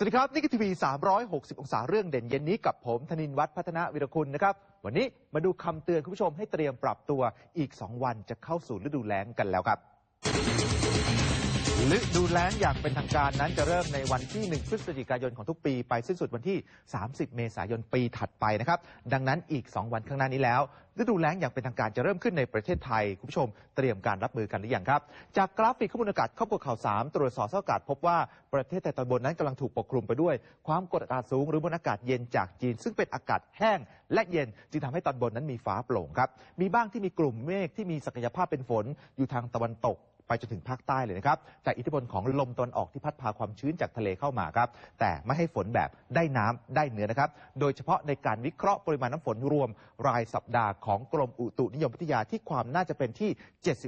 สวัสดีครับ นี่คือทีวี 360 องศาเรื่องเด่นเย็นนี้กับผมธนินวัฒน์พัฒนาวิรคุณนะครับ วันนี้มาดูคำเตือนคุณผู้ชมให้เตรียมปรับตัวอีก 2 วันจะเข้าสู่ฤดูแล้งกันแล้วครับ ฤดูแล้งอย่างเป็นทางการนั้นจะเริ่มในวันที่ 1 พฤศจิกายนของทุกปี ไปสิ้นสุดวันที่ 30 เมษายนปีถัดไปนะครับ ดังนั้นอีก 2 วันข้างหน้านี้แล้ว ฤดูแล้งอย่างเป็นทางการจะเริ่มขึ้นในประเทศไทย คุณผู้ชมเตรียมการรับมือกันหรือยังครับ จากกราฟิกข้อมูลอากาศครอบครัวข่าว3ตรวจสอบสภาพอากาศพบว่าประเทศไทยตอนบนนั้นกำลังถูกปกคลุมไปด้วย ความกดอากาศสูงหรือมวลอากาศเย็นจากจีน ซึ่งเป็นอากาศแห้ง และเย็นจึงทำให้ตอนบนนั้นมีฟ้าโปร่งครับมีบ้างที่มีกลุ่มเมฆที่มีศักยภาพเป็นฝนอยู่ทางตะวันตก ไปจนถึงภาคใต้เลยนะครับจากอิทธิพลของลมตะวันออกที่พัดพาความชื้นจากทะเลเข้ามาครับ แต่ไม่ให้ฝนแบบได้น้ำได้เนื้อนะครับ โดยเฉพาะในการวิเคราะห์ปริมาณน้ำฝนรวมรายสัปดาห์ของกรมอุตุนิยมวิทยาที่ความน่าจะเป็นที่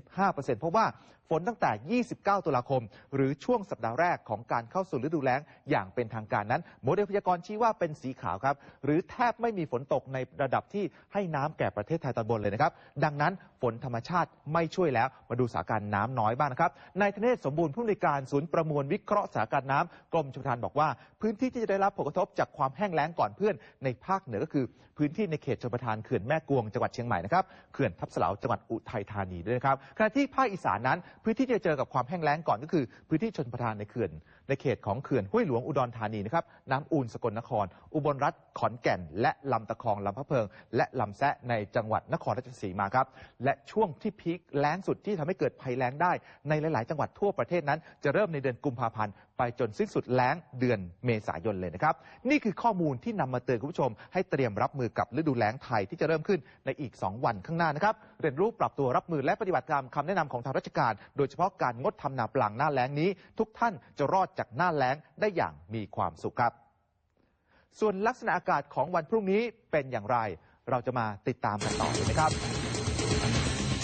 75%เพราะว่าฝนตั้งแต่ 29 ตุลาคม หรือช่วงสัปดาห์แรกของการเข้าสู่ฤดูแล้งอย่างเป็นทางการนั้น โมเดลพยากรณ์ชี้ว่าเป็นสีขาวครับ หรือแทบไม่มีฝนตกในระดับที่ให้น้ำแก่ประเทศไทยตอนบนเลยนะครับ ดังนั้นฝนธรรมชาติไม่ช่วยแล้ว มาดูสาการน้ำน้อยบ้างนะครับนายธเนศสมบูรณ์ผู้อำนวยการศูนย์ประมวลวิเคราะห์สถานการณ์น้ำกรมชลประทานบอกว่า พื้นที่ที่จะได้รับผลกระทบจากความแห้งแล้งก่อนเพื่อนในภาคเหนือก็คือ พื้นที่ในเขตชลประทานเขื่อนแม่กวงจังหวัดเชียงใหม่นะครับเขื่อนทับเสลาจังหวัดอุทัยธานีด้วยนะครับขณะที่ภาคอีสานนั้น พื้นที่ที่จะเจอกับความแห้งแล้งก่อนก็คือ พื้นที่ชลประทานในเขื่อน ในเขตของเขื่อนห้วยหลวงอุดรธานีนะครับน้ำอูนสกลนคร อุบลรัฐขอนแก่น และลำตะคองลำพะเพิง และลำแซะในจังหวัดนครราชสีมาครับและช่วงที่พีคแล้งสุดที่ทำให้เกิดภัยแล้งได้ ในหลาย ๆ จังหวัดทั่วประเทศนั้น จะเริ่มในเดือนกุมภาพันธ์ไปจนสิ้นสุดแล้งเดือนเมษายนเลยนะครับนี่คือข้อมูลที่นำมาเตือนคุณผู้ชม ให้เตรียมรับมือกับฤดูแล้งไทยที่จะเริ่มขึ้นในอีก 2 วันข้างหน้านะครับเรียนรู้ปรับตัวรับมือและปฏิบัติตามคำแนะนำของทางราชการ โดยเฉพาะการงดทำนาปลังหน้าแล้งนี้ ทุกท่านจะรอดจากหน้าแล้งได้อย่างมีความสุขครับ ส่วนลักษณะอากาศของวันพรุ่งนี้เป็นอย่างไร เราจะมาติดตามกันต่อเลยนะครับ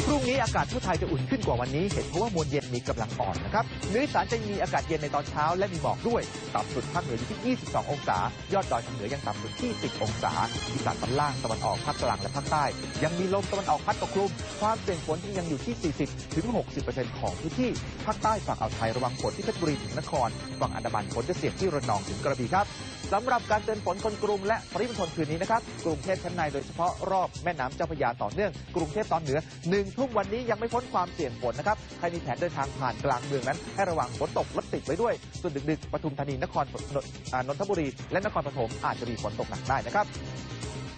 พรุ่งนี้อากาศทั่วไทยจะอุ่นขึ้นกว่าวันนี้ เหตุเพราะว่ามวลเย็นมีกำลังอ่อนนะครับเหนืออีสานจะมีอากาศเย็นในตอนเช้าและมีหมอกด้วย ต่ำสุดภาคเหนืออยู่ที่ 22 องศา ยอดดอยทางเหนือยังต่ำสุดที่ 10 องศาอีสานตอนล่างตะวันออกภาคกลางและภาคใต้ ยังมีลมตะวันออกพัดปกคลุม ความเสี่ยงฝนที่ยังอยู่ที่ 40 ถึง 60%ของพื้นที่ภาคใต้ฝั่งอ่าวไทยระวังฝนที่เพชรบุรีถึงนคร ฝั่งอันดามันฝนจะเสี่ยงที่ระนองถึงกระบี่ครับ สำหรับการเตือนฝนคนกรุงและปริมณฑลคืนนี้นะครับ กรุงเทพชั้นในโดยเฉพาะรอบแม่น้ำเจ้าพระยาต่อเนื่อง กรุงเทพตอนเหนือหนึ่งทุ่มวันนี้ยังไม่พ้นความเสี่ยงฝนนะครับใครมีแผนเดินทางผ่านกลางเมืองนั้น ให้ระวังฝนตกรถติดไว้ด้วย ส่วนดึกๆปทุมธานีนครนนนทบุรี และนครปฐมอาจจะมีฝนตกหนักได้นะครับ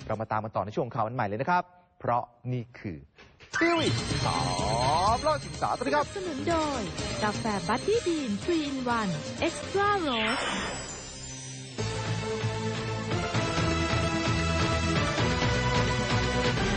เรามาตามกันต่อในช่วงข่าววันใหม่เลยนะครับ เพราะนี่คือทีวีสามร้อยสิบสาสวัสดีครับบสนุนโดยกาแฟบัตตี้บีนทรีอินวันเอ็กซ์ตร้าโรส